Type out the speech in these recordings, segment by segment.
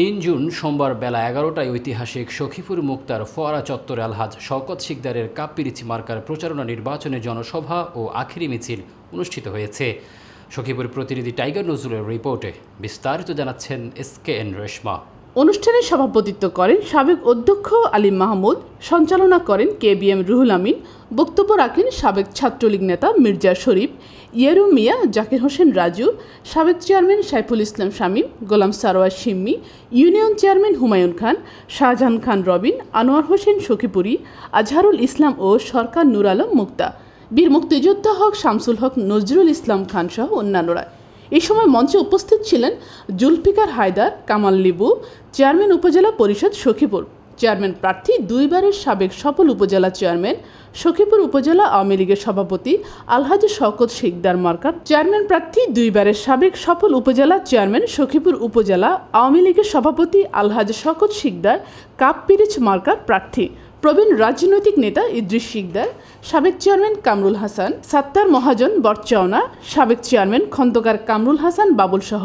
তিন জুন সোমবার বেলা এগারোটায় ঐতিহাসিক সখীপুর মুক্তার ফোয়ারা চত্বর আলহাজ শওকত শিকদারের কাপ্পিরিচি মার্কার প্রচারণা নির্বাচনে জনসভা ও আখিরি মিছিল অনুষ্ঠিত হয়েছে। সখীপুর প্রতিনিধি টাইগার নজরুলের রিপোর্টে বিস্তারিত জানাচ্ছেন এস কে এন রেশমা। অনুষ্ঠানে সভাপতিত্ব করেন সাবেক অধ্যক্ষ আলিম মাহমুদ, সঞ্চালনা করেন K B M Ruhul Amin, বক্তব্য রাখেন সাবেক ছাত্রলীগ নেতা মির্জা শরীফ, ইয়ারু মিয়া, জাকির হোসেন রাজু, সাবেক chairman Saiful Islam Shamim, Golam Sarwar Simmi union chairman Humayun Khan, Shahjahan Khan Robin, Anwar Hossain Sakhipuri, Azharul Islam ও সরকার নুর আলম মুক্তা। বীর মুক্তিযোদ্ধা হক শামসুল হক নজরুল ইসলাম খান সহ অন্যান্যরা। এই সময় মঞ্চে উপস্থিত ছিলেন জুলফিকার হায়দার, কামাল লিবু, চেয়ারম্যান উপজেলা পরিষদ সখীপুর। চেয়ারম্যান প্রার্থী দুইবারের সাবেক সফল উপজেলা চেয়ারম্যান সখীপুর উপজেলা আওয়ামী লীগের সভাপতি আলহাজি শওকত শিকদার মার্কার। চেয়ারম্যান প্রার্থী দুইবারের সাবেক সফল উপজেলা চেয়ারম্যান সখীপুর উপজেলা আওয়ামী লীগের সভাপতি আলহাজ শওকত শিকদার, কাপ পিরিচ মার্কার প্রার্থী। প্রবীণ রাজনৈতিক নেতা ইদ্রিস শিকদার, সাবেক চেয়ারম্যান কামরুল হাসান, সাত্তার মহাজন বটচাওনা সাবেক চেয়ারম্যান খন্দকার কামরুল হাসান বাবুল সহ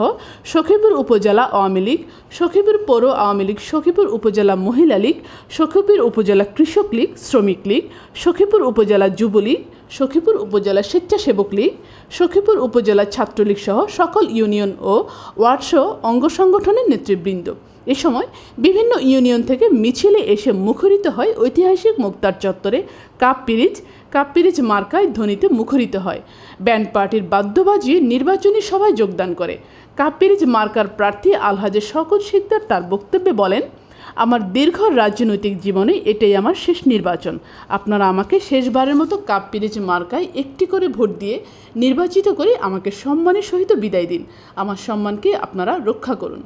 সখীপুর উপজেলা আওয়ামী লীগ, সখীপুর পৌর আওয়ামী লীগ, সখীপুর উপজেলা মহিলা লীগ, সখীপুর উপজেলা কৃষক লীগ, শ্রমিক লীগ, সখীপুর উপজেলা যুবলীগ, সখীপুর উপজেলা স্বেচ্ছাসেবক লীগ, সখীপুর উপজেলা ছাত্রলীগ সহ সকল ইউনিয়ন ও ওয়ার্ডসহ অঙ্গ সংগঠনের নেতৃবৃন্দ। এ সময় বিভিন্ন ইউনিয়ন থেকে মিছিলে এসে মুখরিত হয় ঐতিহাসিক মুক্তার চত্বরে। কাপ পিরিচ কাপ পিরিচ মার্কায় ধ্বনিতে মুখরিত হয়। ব্যান্ড পার্টির বাদ্য বাজিয়ে নির্বাচনী সভায় যোগদান করে। কাপ পিরিচ মার্কার প্রার্থী আলহাজের শকত শিকদার তার বক্তব্যে বলেন, আমার দীর্ঘ রাজনৈতিক জীবনে এটাই আমার শেষ নির্বাচন। আপনারা আমাকে শেষবারের মতো কাপ পিরিচ মার্কায় একটি করে ভোট দিয়ে নির্বাচিত করে আমাকে সম্মানের সহিত বিদায় দিন। আমার সম্মানকে আপনারা রক্ষা করুন।